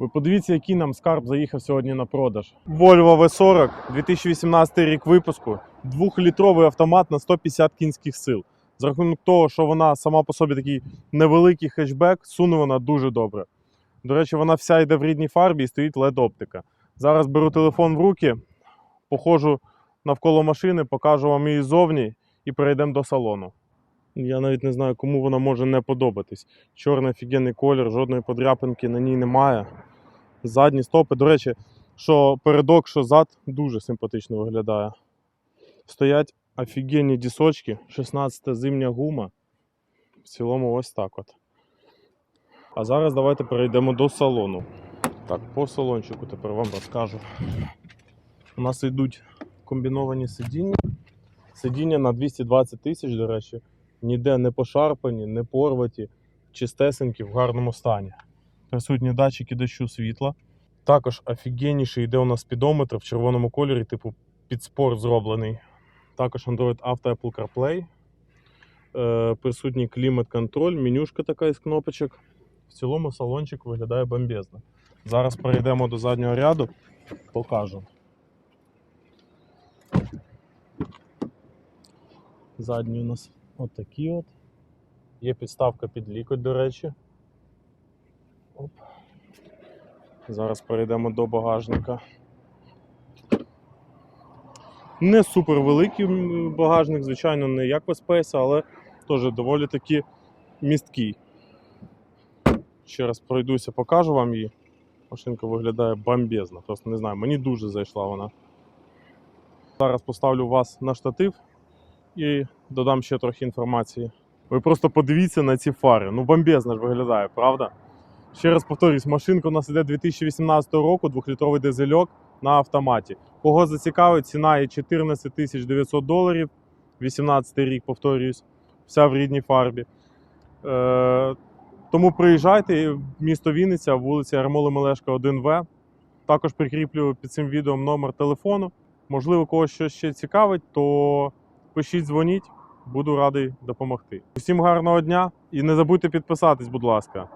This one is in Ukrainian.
Ви подивіться, який нам скарб заїхав сьогодні на продаж. Volvo V40, 2018 рік випуску, двохлітровий автомат на 150 кінських сил. За рахунок того, що вона сама по собі такий невеликий хетчбек, суне вона дуже добре. До речі, вона вся йде в рідній фарбі і стоїть led оптика. Зараз беру телефон в руки, походжу навколо машини, покажу вам її ззовні і перейдемо до салону. Я навіть не знаю, кому вона може не подобатись. Чорний офігенний колір, жодної подряпинки на ній немає. Задні стопи. До речі, що передок, що зад дуже симпатично виглядає. Стоять офігенні дісочки, 16 зимня гума. В цілому ось так от. А зараз давайте перейдемо до салону. Так, по салончику тепер вам розкажу. У нас йдуть комбіновані сидіння. Сидіння на 220 тисяч, до речі, ніде не пошарпані, не порваті, чистесенькі, в гарному стані. Присутні датчики дощу світла. Також офігенніший йде у нас спідометр в червоному кольорі, типу під спорт зроблений. Також Android Auto Apple CarPlay. Е, присутній клімат-контроль, менюшка така із кнопочок. В цілому салончик виглядає бомбезно. Зараз перейдемо до заднього ряду, покажу. Задні у нас отакі от. Є підставка під лікоть, до речі. Оп. Зараз перейдемо до багажника. Не супер великий багажник, звичайно, не як в Space, але теж доволі таки місткий. Ще раз пройдуся, покажу вам її. Машинка виглядає бомбезно. Просто не знаю, мені дуже зайшла вона. Зараз поставлю вас на штатив і додам ще трохи інформації. Ви просто подивіться на ці фари. Ну, бомбезно ж виглядає, правда? Ще раз повторюсь, машинка у нас іде 2018 року, двохлітровий дизельок на автоматі. Кого зацікавить, ціна є 14 тисяч 900 доларів. 18 рік, повторююсь, вся в рідній фарбі. Е, тому приїжджайте місто Вінниця, вулиця Ярмоли Мелешка, 1В. Також прикріплю під цим відео номер телефону. Можливо, когось щось ще цікавить, то пишіть, дзвоніть, буду радий допомогти. Усім гарного дня і не забудьте підписатись, будь ласка.